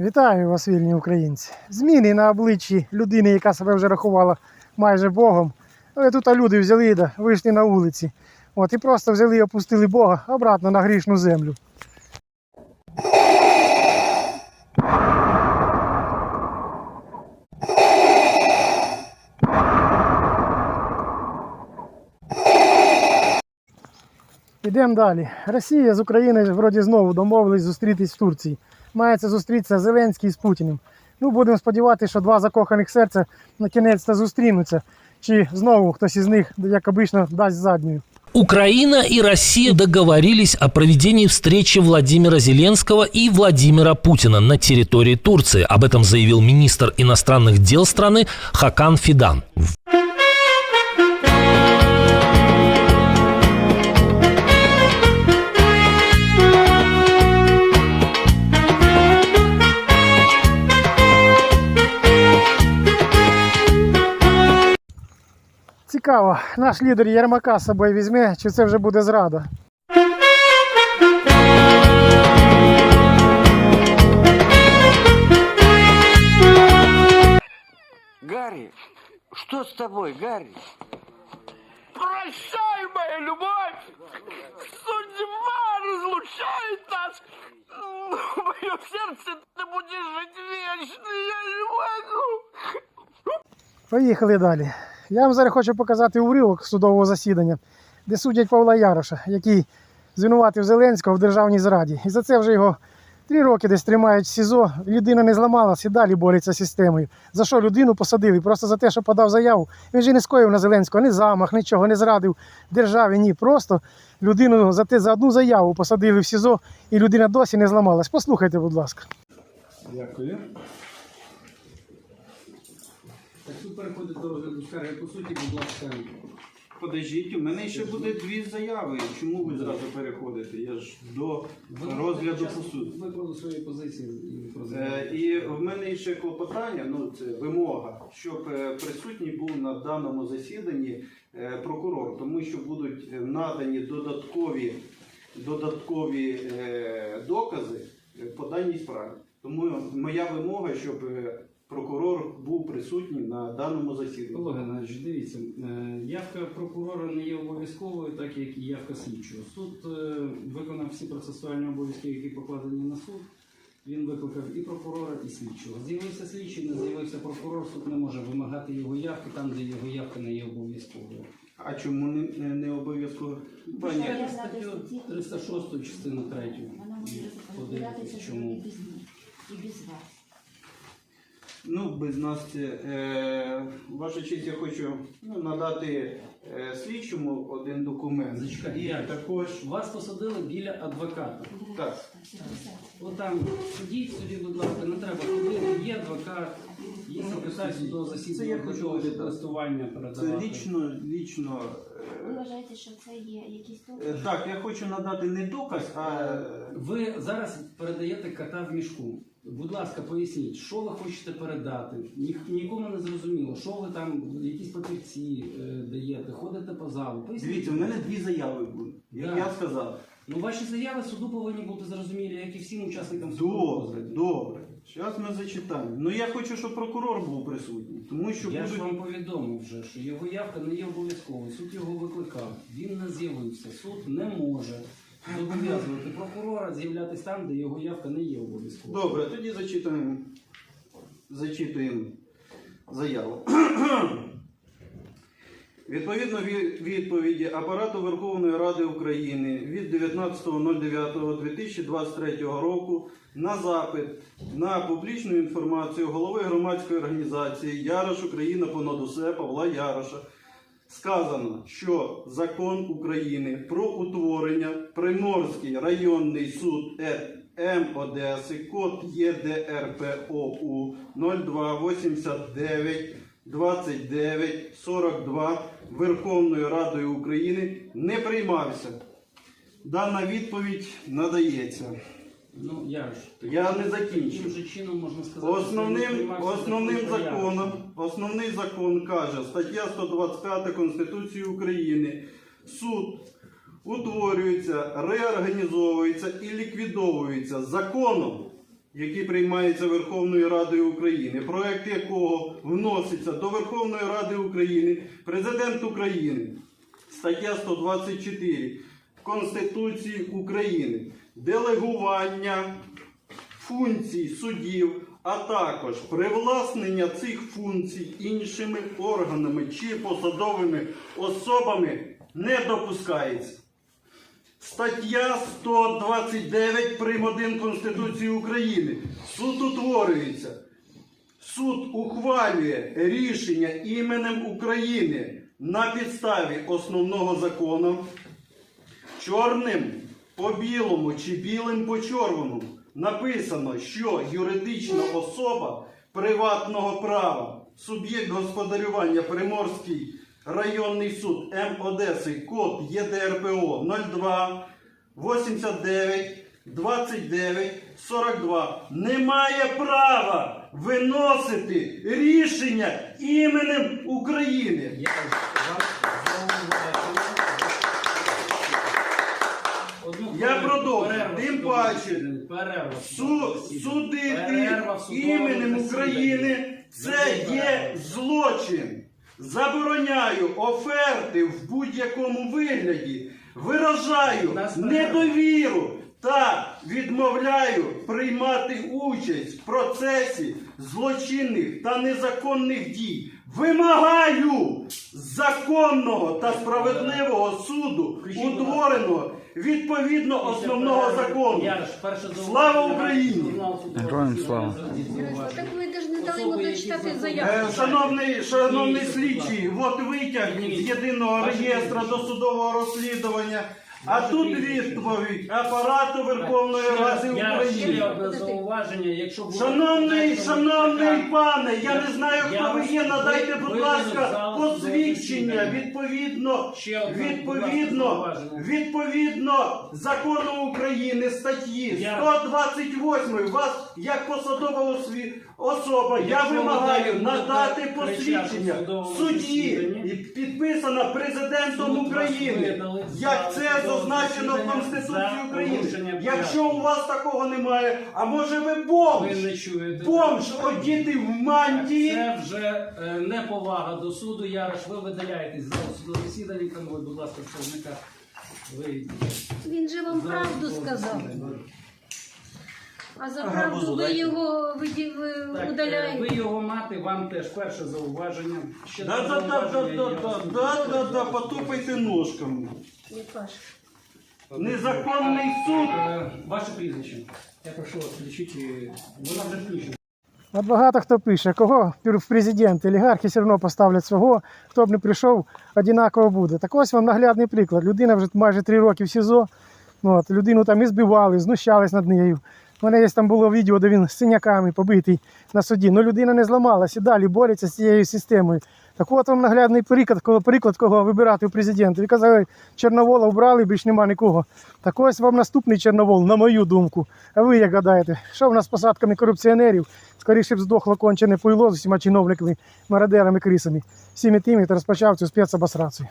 Вітаю вас, вільні українці. Зміни на обличчі людини, яка себе вже рахувала майже Богом. Але тут люди взяли да вийшли на вулиці. От, і просто взяли і опустили Бога обратно на грішну землю. Ідемо далі. Росія з Україною вроді знову домовились зустрітись в Турції. Мається зустрітися Зеленський з Путіним. Ну, будемо сподіватися, що два закоханих серця на кінець зустрінуться. Чи знову хтось із них, як обично, дасть задню. Украина и Россия договорились о проведении встречи Владимира Зеленского и Владимира Путина на территории Турции. Об этом заявил министр иностранных дел страны Хакан Фидан. Цікаво, наш лідер Єрмака з собою візьме, чи це вже буде зрада. Гарри, что с тобой, Гарри? Прощай, моя любовь! Судьба разлучает нас! Но в моем сердце ты будешь жить вечно, я не могу! Поїхали далі. Я вам зараз хочу показати уривок судового засідання, де судять Павла Яроша, який звинуватив Зеленського в державній зраді. І за це вже його три роки десь тримають в СІЗО. Людина не зламалась і далі бореться з системою. За що людину посадили? Просто за те, що подав заяву. Він же не скоїв на Зеленського, ні замах, нічого, не зрадив державі. Ні. Просто людину за те за одну заяву посадили в СІЗО, і людина досі не зламалась. Послухайте, будь ласка. Дякую. Переходить до розгляду скарги. По суті, будь ласка, Подождіть, у мене ще буде дві заяви. Чому ви зразу переходите? Я ж до розгляду по суду. виклали свої позиції і про Е, І в мене ще клопотання, ну це вимога, щоб е, присутній був на даному засіданні е, прокурор, тому що будуть е, надані додаткові, додаткові е, докази е, по даній справі. Тому моя вимога, щоб е, прокурор був присутній на даному засіданні. Олег Геннадійович, дивіться, е, явка прокурора не є обов'язковою, так як і явка слідчого. Суд е, виконав всі процесуальні обов'язки, які покладені на суд. Він викликав і прокурора, і слідчого. З'явився слідчий, не з'явився прокурор, суд не може вимагати його явки там, де його явка не є обов'язковою. А чому не, не, не обов'язково? Пані, статтю 306 частину 3. Вона може без них, і без вас. Ну, без нас. Е, ваша честь, я хочу ну, надати е, слідчому один документ. Зачекайте, І я також. Вас посадили біля адвоката. Так. Отам судіть собі, будь ласка, не треба ходити. Є адвокат, є секретар судового Це я засідання, хочу готовий вважати. листування Це передавати. лічно, лічно. Ви Е, вважаєте, що це є якісь е, докази? так, я хочу надати не доказ, а е, Ви зараз передаєте кота в мішку. Будь ласка, поясніть, що ви хочете передати? Ні, нікому не зрозуміло, що ви там, якісь папірці е, даєте, ходите по залу. Поясніть. дивіться, в мене дві заяви будуть, як Так. я сказав. Ну, ваші заяви суду повинні бути зрозумілі, як і всім учасникам суду. Добре, добре. Зараз ми зачитаємо. Ну я хочу, щоб прокурор був присутній, тому що Я ж будуть. вам повідомив вже, що його явка не є обов'язковою. Суд його викликав. Він не з'явився. Суд не може зобов'язувати прокурора з'являтися там, де його явка не є обов'язковою. Добре, тоді зачитуємо, зачитуємо заяву. Відповідно відповіді Апарату Верховної Ради України від 19.09.2023 року на запит на публічну інформацію голови громадської організації Ярош Україна понад усе Павла Яроша сказано, що закон України про утворення Приморський районний суд М Одеси, код ЄДРПОУ 0289 29 42 Верховною Радою України не приймався. Дана відповідь надається. Ну я ж Я не закінчив. таким же чином можна сказати, що він Основним, приймався основним законом, основний закон каже, стаття 125 Конституції України, суд утворюється, реорганізовується і ліквідовується законом, який приймається Верховною Радою України, проект якого вноситься до Верховної Ради України Президент України, стаття 124 Конституції України, делегування функцій суддів, а також привласнення цих функцій іншими органами чи посадовими особами не допускається. Стаття 129 прим. 1 Конституції України. Суд утворюється. Суд ухвалює рішення іменем України на підставі основного закону чорним по білому чи білим по чорному написано, що юридична особа приватного права, суб'єкт господарювання Приморський районний суд М Одеси, код ЄДРПО 02 89 29 42 не має права виносити рішення іменем України. Я вам зауважую. Одну Я хвилину. продовжу. Тим паче. Су, судити Перерва в судовому іменем засіданні. України це є злочин. Забороняю оферти в будь-якому вигляді. Виражаю Нас перерва. недовіру та відмовляю приймати участь в процесі злочинних та незаконних дій. Вимагаю законного та справедливого суду, Включіть, будь ласка. утвореного відповідно основного закону. Слава. Україні! Героям слава. Так ви ж не дали йому дочитати заяву. Е, Шановний, шановний слідчий, от витяг з єдиного реєстру досудового розслідування, а тут відповідь апарату Верховної Ради я ще України. одне зауваження, якщо буде Шановний, шановний пане, я не знаю, хто ви є. Надайте, будь ласка, посвідчення відповідно, Ще одне, будь ласка, відповідно, зауваження. відповідно закону України статті Я- 128 вас як посадова осві- особа. Я Якщо вимагаю надати посвідчення в судовому судді засіданні, і підписана президентом суд України. Як це судового зазначено в засідання Конституції за України. Якщо порядку. у вас такого немає, а може ви Ви бомж? не чуєте. Бомж одіти в мантії. Це вже е, неповага до суду. Ярош, ви видаляєтесь з залу судового засідання. Конвой, будь ласка, вказника. Вийдіть. Він же вам правду сказав. А за правду ви його виді- ви Так, е, удаляєте. ви його мати, вам теж перше зауваження. Ще Да, да, да, да, зауваження, да, я да, да, да, да, потупайте ножками. Яка ж? Незаконний суд. Е, Ваше прізвище. Я прошу вас включити. Вона вже включена. От багато хто пише, кого в президенти, олігархи все одно поставлять свого, хто б не прийшов, однаково буде. Так ось вам наглядний приклад. Людина вже майже три роки в СІЗО. От, людину там і збивали, знущались над нею. У мене є там було відео, де він з синяками побитий на суді. Ну людина не зламалася далі бореться з цією системою. Так от вам наглядний приклад, кого, приклад, кого вибирати у президенти. Ви казали, Чорновола вбрали, більш нема нікого. Так ось вам наступний Чорновол, на мою думку. А ви як гадаєте, що в нас з посадками корупціонерів? Скоріше б здохло кончене пуйло з усіма чиновниками, мародерами, крисами. Всіми тими, хто розпочав цю спецобосрацію.